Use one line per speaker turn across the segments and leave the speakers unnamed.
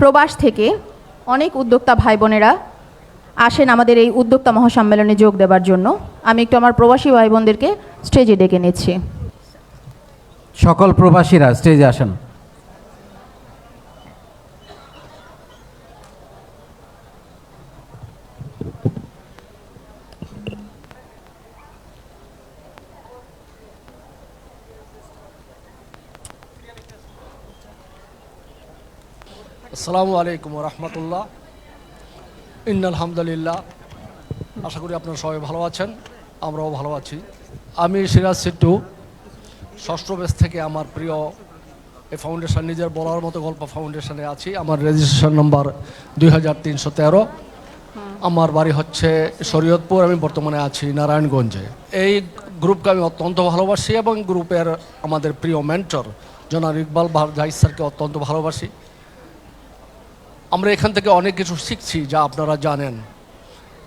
প্রবাস থেকে অনেক উদ্যোক্তা ভাই বোনেরা আসেন আমাদের এই উদ্যোক্তা মহাসম্মেলনে যোগ দেবার জন্য। আমি একটু আমার প্রবাসী ভাই বোনদেরকে স্টেজে ডেকে নিচ্ছি।
সকল প্রবাসীরা স্টেজে আসেন।
আসসালামু আলাইকুম রহমতুল্লাহ। ইন আলহামদুলিল্লাহ আশা করি আপনারা সবাই ভালো আছেন, আমরাও ভালো আছি। আমি সিরাজ সিট্টু ষষ্ঠ বেস থেকে আমার প্রিয় এই ফাউন্ডেশন নিজের বলার মতো গল্প ফাউন্ডেশনে আছি। আমার রেজিস্ট্রেশন নম্বর দুই হাজার তিনশো তেরো। আমার বাড়ি হচ্ছে শরীয়তপুর, আমি বর্তমানে আছি নারায়ণগঞ্জে। এই গ্রুপকে আমি অত্যন্ত ভালোবাসি এবং গ্রুপের আমাদের প্রিয় মেন্টর জনাব ইকবাল জাহিদ স্যারকে অত্যন্ত ভালোবাসি। আমরা এখান থেকে অনেক কিছু শিখছি, যা আপনারা জানেন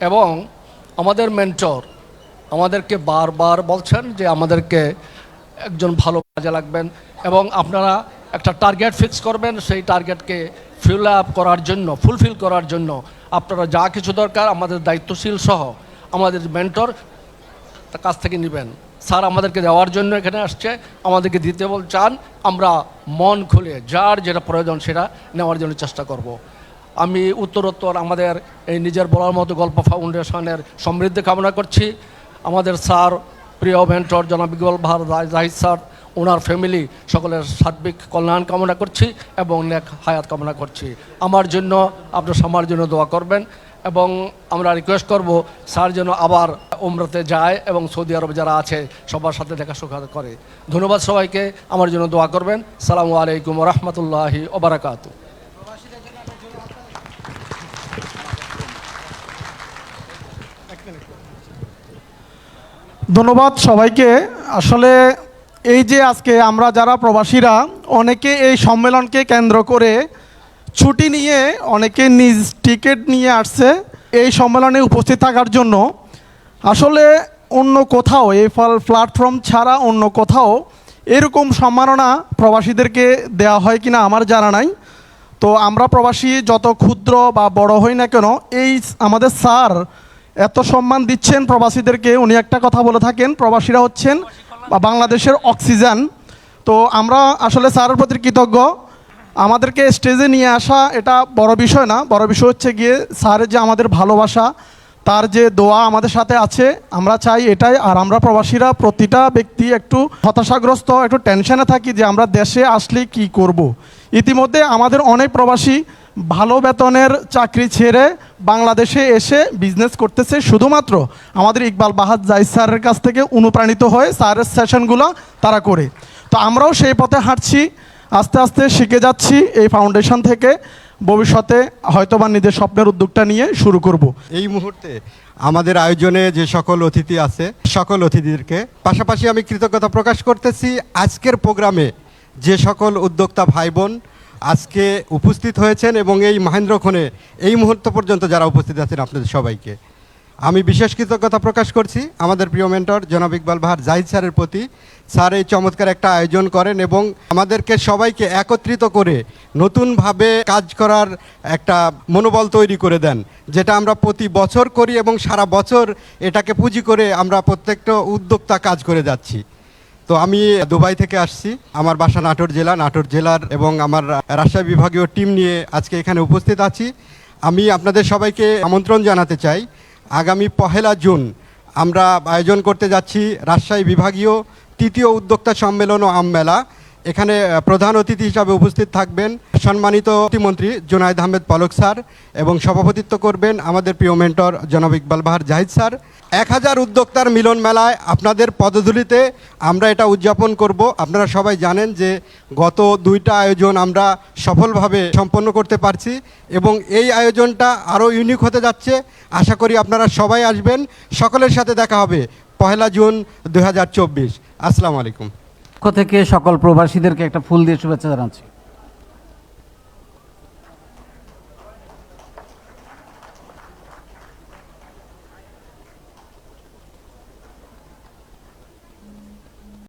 এবং আমাদের মেন্টর আমাদেরকে বারবার বলছেন যে আমাদেরকে একজন ভালো কাজে লাগবেন এবং আপনারা একটা টার্গেট ফিক্স করবেন, সেই টার্গেটকে ফিল আপ করার জন্য ফুলফিল করার জন্য আপনারা যা কিছু দরকার আমাদের দায়িত্বশীল সহ আমাদের মেন্টর কাছ থেকে নেবেন স্যার আমাদেরকে দেওয়ার জন্য এখানে আসছে, আমাদেরকে দিতে বল, চান, আমরা মন খুলে, যার যেটা প্রয়োজন সেটা নেওয়ার জন্য চেষ্টা করব। আমি উত্তরোত্তর আমাদের এই নিজের বলার মতো গল্প ফাউন্ডেশনের সমৃদ্ধি কামনা করছি। আমাদের স্যার, প্রিয় ভেন্টর জনাব ইকবাল ভার জাহিদ স্যার, ওনার ফ্যামিলি সকলের সার্বিক কল্যাণ কামনা করছি এবং নেক হায়াত কামনা করছি। আমার জন্য, আপনার সবার জন্য দোয়া করবেন এবং আমরা রিকোয়েস্ট করব স্যার যেন আবার উমরাতে যায় এবং সৌদি আরবে যারা আছে, সবার সাথে দেখা সাক্ষাৎ করে। ধন্যবাদ সবাইকে, আমার জন্য দোয়া করবেন। সালামু আলাইকুম রহমতুল্লাহি ওবরাকাত
ধন্যবাদ সবাইকে। আসলে এই যে আজকে আমরা যারা প্রবাসীরা, অনেকে এই সম্মেলনকে কেন্দ্র করে ছুটি নিয়ে, অনেকে নিজ টিকিট নিয়ে আসছে এই সম্মেলনে উপস্থিত থাকার জন্য। আসলে অন্য কোথাও, এই প্ল্যাটফর্ম ছাড়া অন্য কোথাও এরকম সম্মাননা প্রবাসীদেরকে দেওয়া হয় কিনা আমার জানা নাই। তো আমরা প্রবাসী যত ক্ষুদ্র বা বড় হই না কেন, এই আমাদের স্যার এত সম্মান দিচ্ছেন প্রবাসীদেরকে। উনি একটা কথা বলে থাকেন, প্রবাসীরা হচ্ছেন বাংলাদেশের অক্সিজেন। তো আমরা আসলে স্যারের প্রতি কৃতজ্ঞ। আমাদেরকে স্টেজে নিয়ে আসা এটা বড় বিষয় না। বড় বিষয় হচ্ছে গিয়ে স্যারের যে আমাদের ভালোবাসা, তার যে দোয়া আমাদের সাথে আছে, আমরা চাই এটাই। আর আমরা প্রবাসীরা প্রতিটা ব্যক্তি একটু হতাশাগ্রস্ত, একটু টেনশনে থাকি যে আমরা দেশে আসলে কি করব। ইতিমধ্যে আমাদের অনেক প্রবাসী ভালো বেতনের চাকরি ছেড়ে বাংলাদেশে এসে বিজনেস করতেছে। শুধুমাত্র আমাদের ইকবাল বাহাদ জাইদ স্যারের কাছ থেকে অনুপ্রাণিত হয়ে স্যারের সেশনগুলো তারা করে। তো আমরাও সেই পথে হাঁটছি, আস্তে আস্তে শিখে যাচ্ছি এই ফাউন্ডেশন থেকে। ভবিষ্যতে হয়তোবা নিজের স্বপ্নের উদ্যোগটা নিয়ে শুরু করব।
এই মুহূর্তে আমাদের আয়োজনে যে সকল অতিথি আছে, সকল অতিথিদেরকে পাশাপাশি আমি কৃতজ্ঞতা প্রকাশ করতেছি। আজকের প্রোগ্রামে যে সকল উদ্যোক্তা ভাই বোন আজকে উপস্থিত হয়েছেন এবং এই মহেন্দ্রক্ষণে এই মুহূর্ত পর্যন্ত যারা উপস্থিত আছেন আপনাদের সবাইকে। আমি বিশেষ কৃতজ্ঞতা প্রকাশ করছি আমাদের প্রিয় মেন্টর জনাব ইকবাল বাহার জাহিদ স্যারের প্রতি। স্যার এই চমৎকার একটা আয়োজন করেন এবং আমাদেরকে সবাইকে একত্রিত করে নতুনভাবে কাজ করার একটা মনোবল তৈরি করে দেন, যেটা আমরা প্রতি বছর করি এবং সারা বছর এটাকে পুঁজি করে আমরা প্রত্যেকটা উদ্যোক্তা কাজ করে যাচ্ছি। তো আমি দুবাই থেকে আসছি। আমার বাসা নাটোর জেলা, নাটোর জেলার এবং আমার রাজশাহী বিভাগীয় টিম নিয়ে আজকে এখানে উপস্থিত আছি। আমি আপনাদের সবাইকে আমন্ত্রণ জানাতে চাই। আগামী পহেলা জুন আমরা আয়োজন করতে যাচ্ছি রাজশাহী বিভাগীয় তৃতীয় উদ্যোক্তা সম্মেলন ও আমমেলা এখানে প্রধান অতিথি হিসাবে উপস্থিত থাকবেন সম্মানিত প্রতিমন্ত্রী জুনায়দ আহমেদ পলক স্যার এবং সভাপতিত্ব করবেন আমাদের প্রিয় মেন্টর জনাব ইকবাল বাহার জাহিদ স্যার। এক হাজার উদ্যোক্তার মিলন মেলায় আপনাদের পদধূলিতে আমরা এটা উদযাপন করব। আপনারা সবাই জানেন যে গত দুইটা আয়োজন আমরা সফলভাবে সম্পন্ন করতে পারছি এবং এই আয়োজনটা আরও ইউনিক হতে যাচ্ছে। আশা করি আপনারা সবাই আসবেন। সকলের সাথে দেখা হবে পহেলা জুন দু হাজার চব্বিশ। আসসালামু আলাইকুম।
পক্ষ থেকে সকল প্রবাসীদেরকে একটা ফুল দিয়ে শুভেচ্ছা জানাচ্ছি।